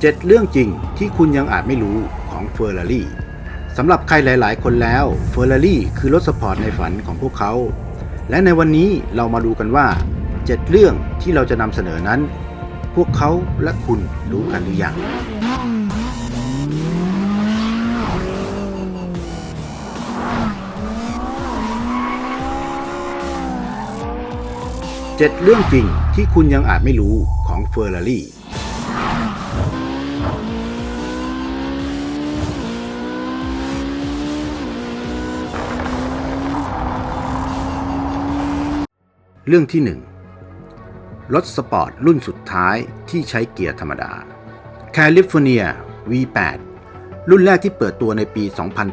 7 เรื่องจริงที่คุณยังอาจไม่รู้ของ Ferrari สำหรับใครหลาย ๆ คนแล้ว Ferrari คือรถสปอร์ตในฝันของพวกเขา และในวันนี้เรามาดูกันว่า 7 เรื่องที่เราจะนำเสนอนั้น พวกเขาและคุณรู้กันหรือยัง7เรื่องจริงที่คุณยังอาจไม่รู้ของ Ferrari เรื่องที่ 1 รถสปอร์ตรุ่นสุดท้ายที่ใช้เกียร์ธรรมดา California V8 รุ่นแรกที่เปิดตัวในปี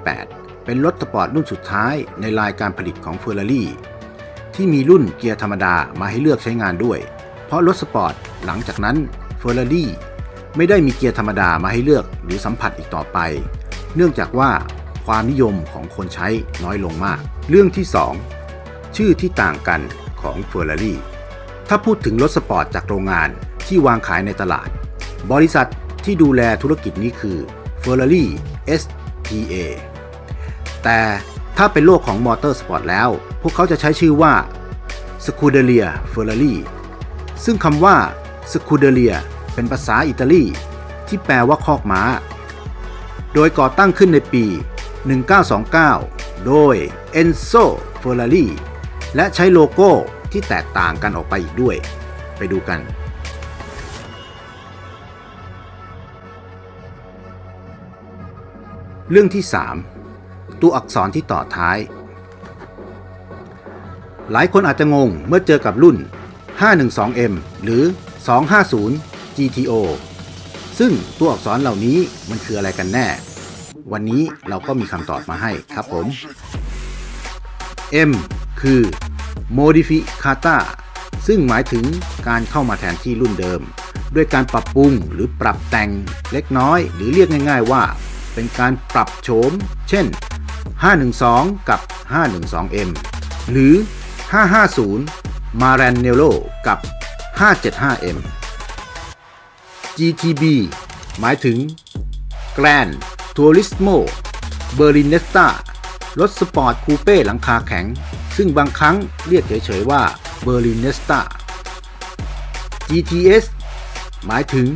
2008 เป็นรถสปอร์ตรุ่นสุดท้ายในรายการผลิตของ Ferrari ที่มีรุ่นเกียร์ธรรมดามาให้เลือกใช้งานด้วย เพราะรถสปอร์ตหลังจากนั้น Ferrari ไม่ได้มีเกียร์ธรรมดามาให้เลือกหรือสัมผัสอีกต่อไป เนื่องจากว่าความนิยมของคนใช้น้อยลงมาก เรื่องที่ 2 ชื่อที่ต่างกัน ของ Ferrari ถ้าพูดถึงรถสปอร์ตจากโรงงานที่วางขายในตลาด บริษัทที่ดูแลธุรกิจนี้คือ Ferrari SPA แต่ถ้าเป็นโลกของมอเตอร์สปอร์ตแล้ว พวกเขาจะใช้ชื่อว่า Scuderia Ferrari ซึ่งคำว่า Scuderia เป็นภาษาอิตาลีที่แปลว่าคอกม้า โดยก่อตั้งขึ้นในปี 1929 โดย Enzo Ferrari และใช้โลโก้ที่แตกต่างกันออกไปอีกด้วย ไปดูกัน เรื่องที่ 3 ตัวอักษรที่ต่อท้าย หลายคนอาจจะงงเมื่อเจอกับรุ่น 512M หรือ 250 GTO ซึ่งตัวอักษรเหล่านี้มันคืออะไรกันแน่ วันนี้เราก็มีคำตอบมาให้ครับผม M คือ Modificata ซึ่งหมายถึงการเข้ามาแทนที่รุ่นเดิม ด้วยการปรับปรุงหรือปรับแต่งเล็กน้อย หรือเรียกง่าย ๆว่า เป็นการปรับโฉม เช่น 512 กับ 512M หรือ 550 Maranello กับ 575M GTB หมายถึง Grand Turismo Berlinetta รถสปอร์ตคูเป้หลังคาแข็ง ซึ่งบางครั้งเรียกเฉยๆว่า Berlinetta GTS หมายถึง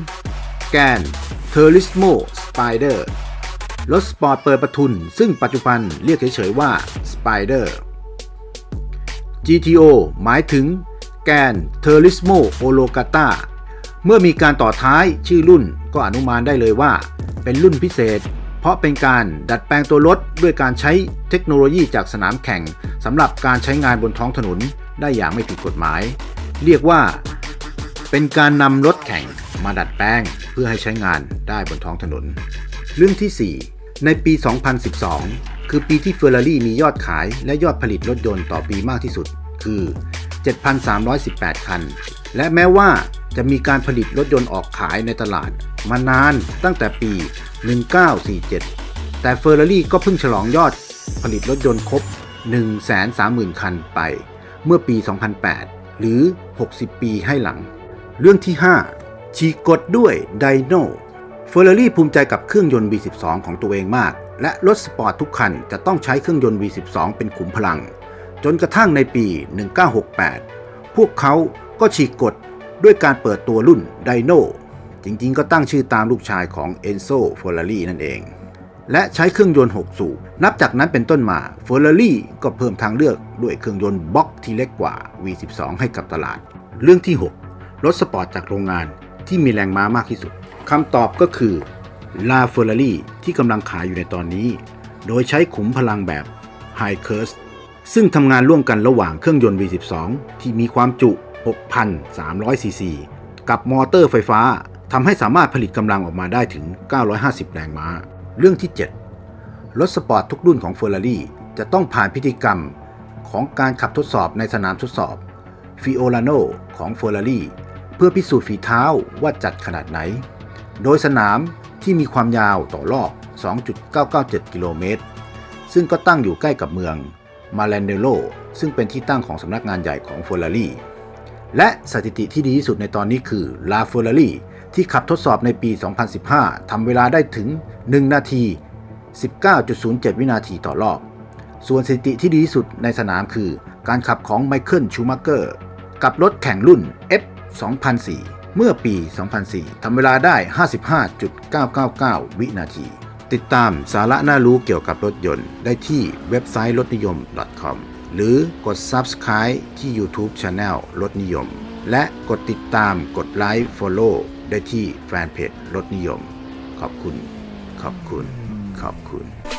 Grand Turismo Spider รถสปอร์ตเปิดประทุน ซึ่งปัจจุบันเรียกเฉยๆว่า Spider GTO หมายถึง Gran Turismo o l o g a t a เมื่อมีการต่อท้ายชื่อรุ่นก็อนุมานได้เลยว่า เป็นรุ่นพิเศษ เพราะเป็นการดัดแปลงตัวรถด้วยการใช้เทคโนโลยีจากสนามแข่งสำหรับการใช้งานบนท้องถนนได้อย่างไม่ผิดกฎหมาย เรียกว่า เป็นการนำรถแข่งมาดัดแปลงเพื่อให้ใช้งานได้บนท้องถนน เรื่องที่ 4 ในปี 2012 คือปีที่เฟอร์รารี่มียอดขายและยอดผลิตรถยนต์ต่อปีมากที่สุด คือ 7,318 คัน และแม้ว่าจะมีการผลิตรถยนต์ออกขายในตลาดมานานตั้งแต่ปี 1947 แต่เฟอร์รารี่ก็เพิ่งฉลองยอดผลิตรถยนต์ครบ 130,000 คันไป เมื่อปี 2008 หรือ 60 ปีให้หลัง เรื่องที่5ฉีกกฎด้วยไดโนเฟอร์รารี่ภูมิใจกับเครื่องยนต์ V12 ของตัวเองมาก และรถสปอร์ตทุกคันจะต้องใช้เครื่องยนต์ V12 เป็นขุมพลัง จนกระทั่งในปี 1968 พวกเขาก็ฉีกกฎด้วยการเปิดตัวรุ่นไดโน จริงๆ ก็ตั้งชื่อตามลูกชายของเอนโซเฟอร์รารี่นั่นเอง และใช้เครื่องยนต์ 6 สูบ นับจากนั้นเป็นต้นมาเฟอร์รารี่ก็เพิ่มทางเลือกด้วยเครื่องยนต์บล็อกที่เล็กกว่า V12 ให้กับตลาด เรื่องที่ 6 รถสปอร์ตจากโรงงานที่มีแรงม้ามากที่สุดคำตอบก็คือลาเฟอร์รารี่ที่กำลังขายอยู่ในตอนนี้ โดยใช้ขุมพลังแบบ High c u r s ซึ่งทำงานร่วมกันระหว่างเครื่องยนต์ V12 ที่มีความจุ 6,300ซีซีกับมอเตอร์ไฟฟ้า ทำให้สามารถผลิตกำลังออกมาได้ถึง 950 แรงม้า เรื่องที่ 7 รถสปอร์ตทุกรุ่นของ Ferrari จะต้องผ่านพิธีกรรมของการขับทดสอบในสนามทดสอบ Fiorano ของ Ferrari เพื่อพิสูจน์ฝีเท้าว่าจัดขนาดไหน โดยสนามที่มีความยาวต่อรอบ 2.997 กิโลเมตร ซึ่งก็ตั้งอยู่ใกล้กับเมืองมาแลนเดโลซึ่งเป็นที่ตั้งของสำนักงานใหญ่ของ Ferrari และสถิติที่ดีที่สุดในตอนนี้คือลาเฟอร์รารี่ ที่ขับทดสอบในปี 2015 ทำเวลาได้ถึง 1 นาที 19.07 วินาทีต่อรอบ ส่วนสถิติที่ดีที่สุดในสนามคือ การขับของไมเคิลชูมักเกอร์กับรถแข่งรุ่น F 2004 เมื่อปี 2004 ทำเวลาได้ 55.999 วินาที ติดตามสาระน่ารู้เกี่ยวกับรถยนต์ได้ที่เว็บไซต์รถนิยม .com หรือกด Subscribe ที่ YouTube Channel รถนิยม และกดติดตามกดไลค์ Follow ได้ที่แฟนเพจรถนิยม ขอบคุณ ขอบคุณ ขอบคุณ